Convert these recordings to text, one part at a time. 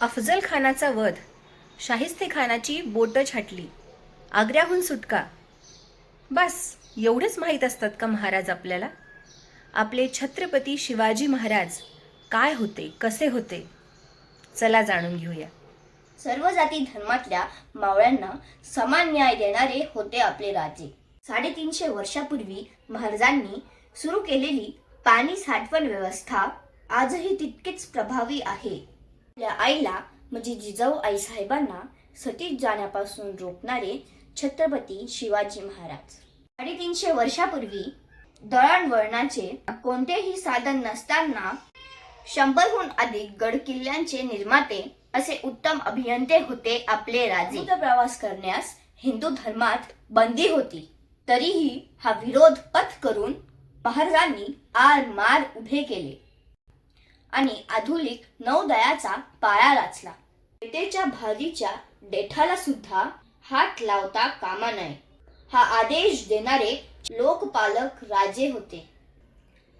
अफजल खानाचा वध. शाहिस्ते खानाची बोटं छाटली. आग्र्याहून सुटका. बस एवढंच माहीत असतात का महाराज आपल्याला? आपले छत्रपती शिवाजी महाराज काय होते कसे होते? चला जाणून घेऊया. सर्व जाती धर्मातल्या मावळ्यांना समान न्याय देणारे होते आपले राजे. साडेतीनशे वर्षापूर्वी महाराजांनी सुरू केलेली पाणी साठवण व्यवस्था आजही तितकीच प्रभावी आहे. आपल्या आईला म्हणजे जिजाऊ आई साहेबांना सतीत जाण्यापासून रोखणारे छत्रपती शिवाजी महाराज. साडेतीनशे वर्षापूर्वी दळणवळणाचे कोणतेही साधन नसताना शंभरहून अधिक गड किल्ल्यांचे निर्माते असे उत्तम अभियंते होते आपले राजे. प्रवास करण्यास हिंदू धर्मात बंदी होती. तरीही हा विरोध पथ करून महाराजांनी आर मार उभे केले. आणि आधुनिक नौदयाचा पाया रचला पेटेच्या भाजीच्या देठाला सुद्धा हात लावता कामा नये. हा आदेश देणारे लोकपालक राजे होते.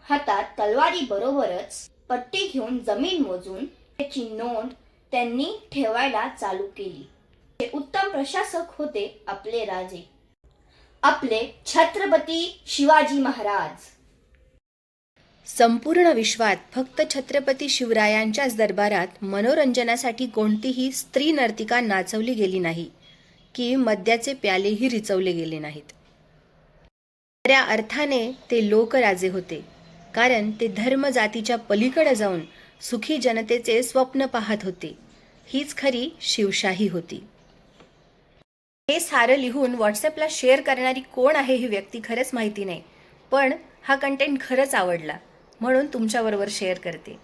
हातात तलवारी बरोबरच पट्टी घेऊन जमीन मोजून त्याची नोंद त्यांनी ठेवायला चालू केली. ते उत्तम प्रशासक होते आपले राजे. आपले छत्रपती शिवाजी महाराज. संपूर्ण विश्वात फक्त छत्रपती शिवरायांच्याच दरबारात मनोरंजनासाठी कोणतीही स्त्री नर्तिका नाचवली गेली नाही की मद्याचे प्यालेही रिचवले गेले नाहीत. खऱ्या अर्थाने ते लोकराजे होते कारण ते धर्म जातीच्या पलीकडे जाऊन सुखी जनतेचे स्वप्न पाहत होते. हीच खरी शिवशाही होती. हे सारं लिहून व्हॉट्सअपला शेअर करणारी कोण आहे ही व्यक्ती खरंच माहिती नाही पण हा कंटेंट खरंच आवडला. म्हणून तुमच्याबरोबर शेअर करते.